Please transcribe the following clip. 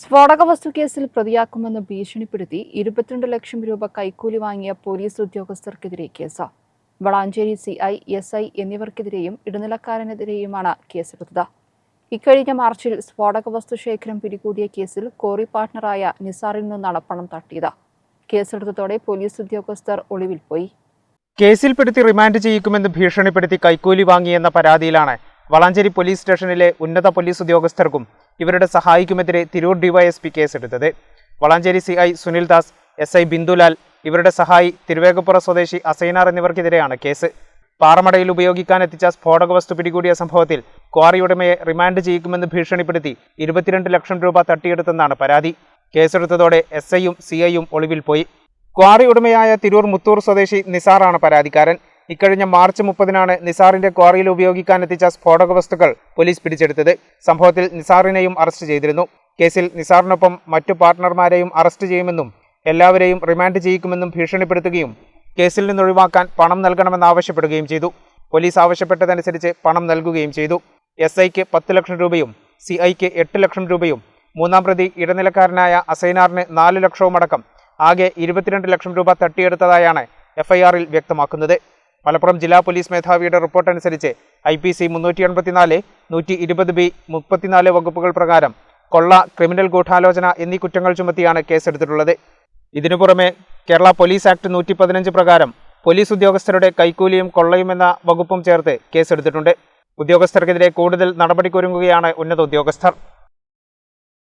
സ്ഫോടക വസ്തു കേസിൽ പ്രതിയാക്കുമെന്ന് ഭീഷണിപ്പെടുത്തി ഇരുപത്തിരണ്ട് ലക്ഷം രൂപ കൈക്കൂലി വാങ്ങിയ പോലീസ് ഉദ്യോഗസ്ഥർക്കെതിരെ case. Valanchery C I S I എന്നിവർക്കെതിരെയും ഇടനിലക്കാരനെതിരെയുമാണ് കേസെടുത്തത്. ഇക്കഴിഞ്ഞ മാർച്ചിൽ സ്ഫോടക വസ്തു ശേഖരം പിടികൂടിയ കേസിൽ കോറി പാർട്ണറായ നിസാറിൽ നിന്നാണ് പണം തട്ടിയത്. കേസെടുത്തതോടെ പോലീസ് ഉദ്യോഗസ്ഥർ ഒളിവിൽ പോയി. കേസിൽപ്പെടുത്തി റിമാൻഡ് ചെയ്യിക്കുമെന്ന് ഭീഷണിപ്പെടുത്തി കൈക്കൂലി വാങ്ങിയെന്ന പരാതിയിലാണ് വളാഞ്ചേരി പോലീസ് സ്റ്റേഷനിലെ ഉന്നത പോലീസ് ഉദ്യോഗസ്ഥർക്കും ഇവരുടെ സഹായിക്കുമെതിരെ തിരൂർ ഡിവൈഎസ്പി കേസെടുത്തത്. Valanchery C I Sunil Das S I Bindulal ഇവരുടെ സഹായി തിരുവേഗപ്പുറ സ്വദേശി അസൈനാർ എന്നിവർക്കെതിരെയാണ് കേസ്. പാറമടയിൽ ഉപയോഗിക്കാൻ എത്തിച്ച സ്ഫോടക വസ്തു പിടികൂടിയ സംഭവത്തിൽ ക്വാറി ഉടമയെ റിമാൻഡ് ചെയ്യിക്കുമെന്ന് ഭീഷണിപ്പെടുത്തി ഇരുപത്തിരണ്ട് ലക്ഷം രൂപ തട്ടിയെടുത്തെന്നാണ് പരാതി. കേസെടുത്തതോടെ എസ് ഐയും സി ഐയും ഒളിവിൽ പോയി. ക്വാറി ഉടമയായ തിരൂർ മുത്തൂർ സ്വദേശി നിസാറാണ് പരാതിക്കാരൻ. ഇക്കഴിഞ്ഞ മാർച്ച് മുപ്പതിനാണ് നിസാറിന്റെ ക്വാറിയിൽ ഉപയോഗിക്കാൻ എത്തിച്ച സ്ഫോടക വസ്തുക്കൾ പോലീസ് പിടിച്ചെടുത്തത്. സംഭവത്തിൽ നിസാറിനെയും അറസ്റ്റ് ചെയ്തിരുന്നു. കേസിൽ നിസാറിനൊപ്പം മറ്റു പാർട്ട്ണർമാരെയും അറസ്റ്റ് ചെയ്യുമെന്നും എല്ലാവരെയും റിമാൻഡ് ചെയ്യിക്കുമെന്നും ഭീഷണിപ്പെടുത്തുകയും കേസിൽ നിന്നൊഴിവാക്കാൻ പണം നൽകണമെന്നാവശ്യപ്പെടുകയും ചെയ്തു. പോലീസ് ആവശ്യപ്പെട്ടതനുസരിച്ച് പണം നൽകുകയും ചെയ്തു. എസ് ഐക്ക് പത്ത് ലക്ഷം രൂപയും സി ഐക്ക് എട്ട് ലക്ഷം രൂപയും മൂന്നാം പ്രതി ഇടനിലക്കാരനായ അസൈനാറിന് നാല് ലക്ഷവുമടക്കം ആകെ ഇരുപത്തിരണ്ട് ലക്ഷം രൂപ തട്ടിയെടുത്തതായാണ് എഫ്ഐആറിൽ വ്യക്തമാക്കുന്നത്. മലപ്പുറം ജില്ലാ പോലീസ് മേധാവിയുടെ റിപ്പോർട്ട് അനുസരിച്ച് ഐ പി സി മുന്നൂറ്റി നൂറ്റി ഇരുപത് ബി മുപ്പത്തിനാല് വകുപ്പുകൾ പ്രകാരം കൊള്ള ക്രിമിനൽ ഗൂഢാലോചന എന്നീ കുറ്റങ്ങൾ ചുമത്തിയാണ് കേസെടുത്തിട്ടുള്ളത്. ഇതിനു പുറമെ കേരള പോലീസ് ആക്ട് നൂറ്റി പതിനഞ്ച് പ്രകാരം പോലീസ് ഉദ്യോഗസ്ഥരുടെ കൈക്കൂലിയും കൊള്ളയും എന്ന വകുപ്പും ചേർത്ത് കേസെടുത്തിട്ടുണ്ട്. ഉദ്യോഗസ്ഥർക്കെതിരെ കൂടുതൽ നടപടിക്കൊരുങ്ങുകയാണ് ഉന്നത ഉദ്യോഗസ്ഥർ.